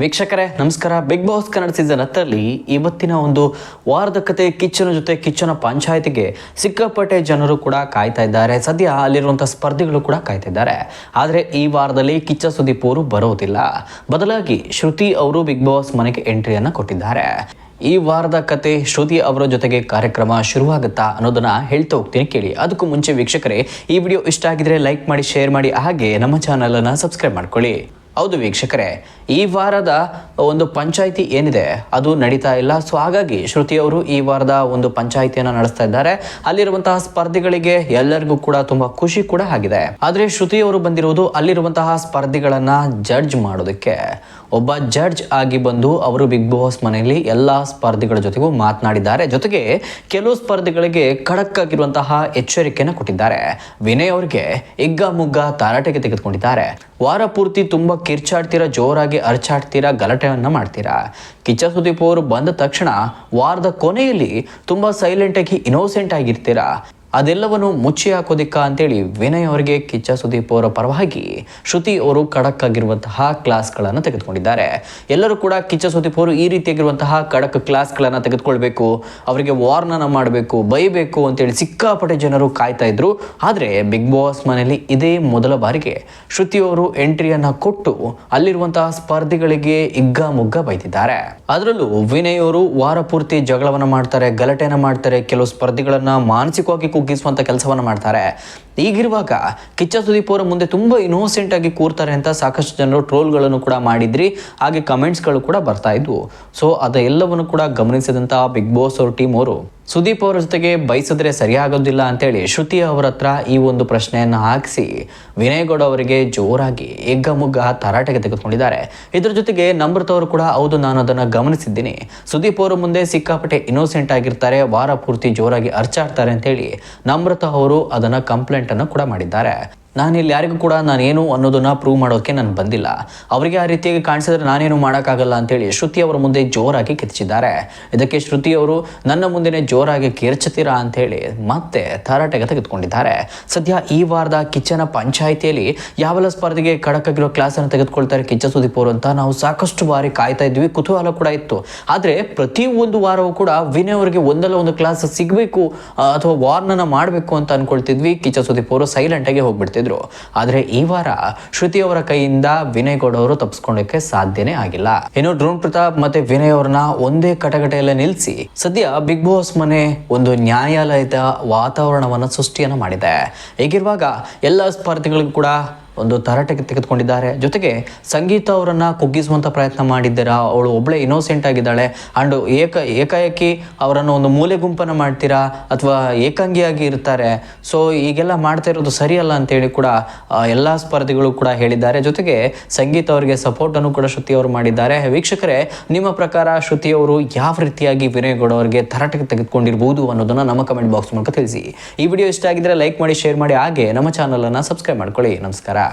ವೀಕ್ಷಕರೇ, ನಮಸ್ಕಾರ. Big boss Kannada season ಹತ್ತರಲ್ಲಿ ಇವತ್ತಿನ ಒಂದು ವಾರದ ಕತೆ ಕಿಚ್ಚನ ಜೊತೆ ಕಿಚ್ಚನ ಪಂಚಾಯತಿಗೆ ಸಿಕ್ಕಾಪಟ್ಟೆ ಜನರು ಕೂಡ ಕಾಯ್ತಾ ಇದ್ದಾರೆ. ಸದ್ಯ ಅಲ್ಲಿರುವಂಥ ಸ್ಪರ್ಧಿಗಳು ಕೂಡ ಕಾಯ್ತಾ ಇದ್ದಾರೆ. ಆದರೆ ಈ ವಾರದಲ್ಲಿ ಕಿಚ್ಚ ಸುದೀಪ್ ಅವರು ಬರೋದಿಲ್ಲ. ಬದಲಾಗಿ ಶ್ರುತಿ ಅವರು ಬಿಗ್ ಬಾಸ್ ಮನೆಗೆ ಎಂಟ್ರಿಯನ್ನು ಕೊಟ್ಟಿದ್ದಾರೆ. ಈ ವಾರದ ಕತೆ ಶ್ರುತಿ ಅವರ ಜೊತೆಗೆ ಕಾರ್ಯಕ್ರಮ ಶುರುವಾಗುತ್ತಾ ಅನ್ನೋದನ್ನ ಹೇಳ್ತಾ ಹೋಗ್ತೀನಿ ಕೇಳಿ. ಅದಕ್ಕೂ ಮುಂಚೆ ವೀಕ್ಷಕರೇ, ಈ ವಿಡಿಯೋ ಇಷ್ಟ ಆಗಿದ್ರೆ ಲೈಕ್ ಮಾಡಿ ಶೇರ್ ಮಾಡಿ, ಹಾಗೆ ನಮ್ಮ ಚಾನಲನ್ನು ಸಬ್ಸ್ಕ್ರೈಬ್ ಮಾಡ್ಕೊಳ್ಳಿ. ಹೌದು ವೀಕ್ಷಕರೇ, ಈ ವಾರದ ಒಂದು ಪಂಚಾಯಿತಿ ಏನಿದೆ, ಅದು ನಡೀತಾ ಇಲ್ಲ. ಸೊ ಹಾಗಾಗಿ ಶ್ರುತಿ ಅವರು ಈ ವಾರದ ಒಂದು ಪಂಚಾಯಿತಿಯನ್ನು ನಡೆಸ್ತಾ ಇದ್ದಾರೆ. ಅಲ್ಲಿರುವಂತಹ ಸ್ಪರ್ಧಿಗಳಿಗೆ ಎಲ್ಲರಿಗೂ ಕೂಡ ತುಂಬಾ ಖುಷಿ ಕೂಡ ಆಗಿದೆ. ಆದರೆ ಶ್ರುತಿ ಅವರು ಬಂದಿರುವುದು ಅಲ್ಲಿರುವಂತಹ ಸ್ಪರ್ಧಿಗಳನ್ನ ಜಡ್ಜ್ ಮಾಡೋದಕ್ಕೆ. ಒಬ್ಬ ಜಡ್ಜ್ ಆಗಿ ಬಂದು ಅವರು ಬಿಗ್ ಬಾಸ್ ಮನೆಯಲ್ಲಿ ಎಲ್ಲ ಸ್ಪರ್ಧಿಗಳ ಜೊತೆಗೂ ಮಾತನಾಡಿದ್ದಾರೆ. ಜೊತೆಗೆ ಕೆಲವು ಸ್ಪರ್ಧಿಗಳಿಗೆ ಖಡಕ್ ಆಗಿರುವಂತಹ ಎಚ್ಚರಿಕೆಯನ್ನು ಕೊಟ್ಟಿದ್ದಾರೆ. ವಿನಯ್ ಅವರಿಗೆ ಇಗ್ಗ ಮುಗ್ಗ ತಾರಾಟೆಗೆ ತೆಗೆದುಕೊಂಡಿದ್ದಾರೆ. ವಾರ ಪೂರ್ತಿ ತುಂಬ ಕಿರ್ಚಾಡ್ತೀರಾ, ಜೋರಾಗಿ ಅರ್ಚಾಡ್ತೀರಾ, ಗಲಾಟೆಯನ್ನು ಮಾಡ್ತೀರಾ? ಕಿಚ್ಚ ಸುದೀಪ್ ಅವರು ಬಂದ ತಕ್ಷಣ ವಾರದ ಕೊನೆಯಲ್ಲಿ ತುಂಬಾ ಸೈಲೆಂಟ್ ಆಗಿ ಇನೋಸೆಂಟ್ ಆಗಿರ್ತೀರಾ? ಅದೆಲ್ಲವನ್ನು ಮುಚ್ಚಿ ಹಾಕೋದಿಕ್ಕ ಅಂತೇಳಿ ವಿನಯ್ ಅವರಿಗೆ ಕಿಚ್ಚ ಸುದೀಪ್ ಅವರ ಪರವಾಗಿ ಶ್ರುತಿ ಅವರು ಖಡಕ್ ಆಗಿರುವಂತಹ ಕ್ಲಾಸ್ಗಳನ್ನು ತೆಗೆದುಕೊಂಡಿದ್ದಾರೆ. ಎಲ್ಲರೂ ಕೂಡ ಕಿಚ್ಚ ಸುದೀಪ್ ಅವರು ಈ ರೀತಿಯಾಗಿರುವಂತಹ ಖಡಕ್ ಕ್ಲಾಸ್ಗಳನ್ನು ತೆಗೆದುಕೊಳ್ಬೇಕು, ಅವರಿಗೆ ವಾರ್ನನ ಮಾಡಬೇಕು, ಬೈಬೇಕು ಅಂತೇಳಿ ಸಿಕ್ಕಾಪಟ್ಟೆ ಜನರು ಕಾಯ್ತಾ ಇದ್ರು. ಆದರೆ ಬಿಗ್ ಬಾಸ್ ಮನೆಯಲ್ಲಿ ಇದೇ ಮೊದಲ ಬಾರಿಗೆ ಶ್ರುತಿ ಅವರು ಎಂಟ್ರಿಯನ್ನ ಕೊಟ್ಟು ಅಲ್ಲಿರುವಂತಹ ಸ್ಪರ್ಧಿಗಳಿಗೆ ಇಗ್ಗ ಮುಗ್ಗ ಬೈತಿದ್ದಾರೆ ಅದರಲ್ಲೂ ವಿನಯ್ ಅವರು ವಾರ ಪೂರ್ತಿ ಜಗಳವನ್ನ ಮಾಡ್ತಾರೆ, ಗಲಾಟೆಯನ್ನು ಮಾಡ್ತಾರೆ, ಕೆಲವು ಸ್ಪರ್ಧಿಗಳನ್ನ ಮಾನಸಿಕವಾಗಿ ಕುಗ್ಗಿಸುವಂತ ಕೆಲಸವನ್ನ ಮಾಡ್ತಾರೆ. ಈಗಿರುವಾಗ ಕಿಚ್ಚ ಸುದೀಪ್ ಅವರ ಮುಂದೆ ತುಂಬ ಇನೋಸೆಂಟ್ ಆಗಿ ಕೂರ್ತಾರೆ ಅಂತ ಸಾಕಷ್ಟು ಜನರು ಟ್ರೋಲ್ಗಳನ್ನು ಕೂಡ ಮಾಡಿದ್ರಿ. ಹಾಗೆ ಕಮೆಂಟ್ಸ್ಗಳು ಕೂಡ ಬರ್ತಾ ಇದ್ವು. ಸೊ ಅದೆಲ್ಲವನ್ನು ಕೂಡ ಗಮನಿಸಿದಂತಹ ಬಿಗ್ ಬಾಸ್ ಅವ್ರ ಟೀಮ್ ಅವರು, ಸುದೀಪ್ ಅವರ ಜೊತೆಗೆ ಬಯಸಿದ್ರೆ ಸರಿಯಾಗೋದಿಲ್ಲ ಅಂತೇಳಿ ಶ್ರುತಿ ಅವರ ಹತ್ರ ಈ ಒಂದು ಪ್ರಶ್ನೆಯನ್ನು ಹಾಕಿಸಿ ವಿನಯ್ ಗೌಡ ಅವರಿಗೆ ಜೋರಾಗಿ ಎಗ್ಗ ಮುಗ್ಗ ತರಾಟೆಗೆ ತೆಗೆದುಕೊಂಡಿದ್ದಾರೆ. ಇದರ ಜೊತೆಗೆ ನಮ್ರತ ಅವರು ಕೂಡ, ಹೌದು, ನಾನು ಅದನ್ನು ಗಮನಿಸಿದ್ದೀನಿ. ಸುದೀಪ್ ಅವರ ಮುಂದೆ ಸಿಕ್ಕಾಪಟ್ಟೆ ಇನೋಸೆಂಟ್ ಆಗಿರ್ತಾರೆ, ವಾರ ಪೂರ್ತಿ ಜೋರಾಗಿ ಅರ್ಚಾಡ್ತಾರೆ ಅಂತೇಳಿ ನಮ್ರತ ಅವರು ಅದನ್ನು ಕಂಪ್ಲೇಂಟನ್ನು ಕೂಡ ಮಾಡಿದ್ದಾರೆ. ನಾನು ಇಲ್ಲಿ ಯಾರಿಗೂ ಕೂಡ ನಾನೇನು ಅನ್ನೋದನ್ನ ಪ್ರೂವ್ ಮಾಡೋಕ್ಕೆ ನಾನು ಬಂದಿಲ್ಲ. ಅವರಿಗೆ ಆ ರೀತಿಯಾಗಿ ಕಾಣಿಸಿದ್ರೆ ನಾನೇನು ಮಾಡೋಕ್ಕಾಗಲ್ಲ ಅಂತೇಳಿ ಶ್ರುತಿ ಅವರ ಮುಂದೆ ಜೋರಾಗಿ ಕಿರ್ಚಿದ್ದಾರೆ ಇದಕ್ಕೆ ಶ್ರುತಿ ಅವರು, ನನ್ನ ಮುಂದೆನೆ ಜೋರಾಗಿ ಕಿರ್ಚುತ್ತೀರಾ ಅಂತೇಳಿ ಮತ್ತೆ ತರಾಟೆಗೆ ತೆಗೆದುಕೊಂಡಿದ್ದಾರೆ. ಸದ್ಯ ಈ ವಾರದ ಕಿಚ್ಚನ ಪಂಚಾಯಿತಿಯಲ್ಲಿ ಯಾವೆಲ್ಲ ಸ್ಪರ್ಧೆಗೆ ಖಡಕ್ಕಾಗಿರೋ ಕ್ಲಾಸನ್ನು ತೆಗೆದುಕೊಳ್ತಾರೆ ಕಿಚ್ಚ ಸುದೀಪ್ ಅವರು ಅಂತ ನಾವು ಸಾಕಷ್ಟು ಬಾರಿ ಕಾಯ್ತಾ ಇದ್ವಿ. ಕುತೂಹಲ ಕೂಡ ಇತ್ತು. ಆದರೆ ಪ್ರತಿ ಒಂದು ವಾರವೂ ಕೂಡ ವಿನಯ್ ಅವರಿಗೆ ಒಂದಲ್ಲ ಒಂದು ಕ್ಲಾಸ್ ಸಿಗಬೇಕು ಅಥವಾ ವಾರ್ನನ್ನು ಮಾಡಬೇಕು ಅಂತ ಅನ್ಕೊಳ್ತಿದ್ವಿ. ಕಿಚ್ಚ ಸುದೀಪ್ ಅವರು ಸೈಲೆಂಟಾಗಿ ಹೋಗ್ಬಿಡ್ತಿದ್ರು. ಆದರೆ ಈ ವಾರ ಶ್ರುತಿ ಅವರ ಕೈಯಿಂದ ವಿನಯ್ ಗೌಡ ಅವರು ತಪ್ಪಿಸ್ಕೊಳ್ಳೋಕೆ ಸಾಧ್ಯನೇ ಆಗಿಲ್ಲ. ಇನ್ನು ಡ್ರೋನ್ ಪ್ರತಾಪ್ ಮತ್ತೆ ವಿನಯ್ ಅವ್ರನ್ನ ಒಂದೇ ಕಟಗಟೆಯಲ್ಲೇ ನಿಲ್ಲಿಸಿ ಸದ್ಯ ಬಿಗ್ ಬಾಸ್ ಮನೆ ಒಂದು ನ್ಯಾಯಾಲಯದ ವಾತಾವರಣವನ್ನು ಸೃಷ್ಟಿಯನ್ನು ಮಾಡಿದೆ. ಹೀಗಿರುವಾಗ ಎಲ್ಲ ಸ್ಪರ್ಧಿಗಳಿಗೂ ಕೂಡ ಒಂದು ತರಾಟೆಗೆ ತೆಗೆದುಕೊಂಡಿದ್ದಾರೆ. ಜೊತೆಗೆ ಸಂಗೀತ ಅವರನ್ನು ಕುಗ್ಗಿಸುವಂತ ಪ್ರಯತ್ನ ಮಾಡಿದ್ದೀರಾ? ಅವಳು ಒಬ್ಬಳೇ ಇನೋಸೆಂಟ್ ಆಗಿದ್ದಾಳೆ. ಅಂಡ್ ಏಕ, ಏಕಾಏಕಿ ಅವರನ್ನು ಒಂದು ಮೂಲೆ ಗುಂಪನ್ನು ಮಾಡ್ತೀರಾ? ಅಥವಾ ಏಕಾಂಗಿಯಾಗಿ ಇರ್ತಾರೆ? ಸೊ ಈಗೆಲ್ಲ ಮಾಡ್ತಾ ಇರೋದು ಸರಿಯಲ್ಲ ಅಂತೇಳಿ ಕೂಡ ಎಲ್ಲ ಸ್ಪರ್ಧಿಗಳು ಕೂಡ ಹೇಳಿದ್ದಾರೆ. ಜೊತೆಗೆ ಸಂಗೀತ ಅವರಿಗೆ ಸಪೋರ್ಟ್ ಅನ್ನು ಕೂಡ ಶ್ರುತಿ ಅವರು ಮಾಡಿದ್ದಾರೆ. ವೀಕ್ಷಕರೇ, ನಿಮ್ಮ ಪ್ರಕಾರ ಶ್ರುತಿ ಅವರು ಯಾವ ರೀತಿಯಾಗಿ ವಿನಯ್ ಗೌಡ ಅವರಿಗೆ ತರಾಟೆಗೆ ತೆಗೆದುಕೊಂಡಿರಬಹುದು ಅನ್ನೋದನ್ನ ನಮ್ಮ ಕಮೆಂಟ್ ಬಾಕ್ಸ್ ಮೂಲಕ ತಿಳಿಸಿ. ಈ ವಿಡಿಯೋ ಇಷ್ಟ ಆಗಿದ್ರೆ ಲೈಕ್ ಮಾಡಿ ಶೇರ್ ಮಾಡಿ. ಹಾಗೆ ನಮ್ಮ ಚಾನಲ್ ಅನ್ನ ಸಬ್ಸ್ಕ್ರೈಬ್ ಮಾಡ್ಕೊಳ್ಳಿ. ನಮಸ್ಕಾರ.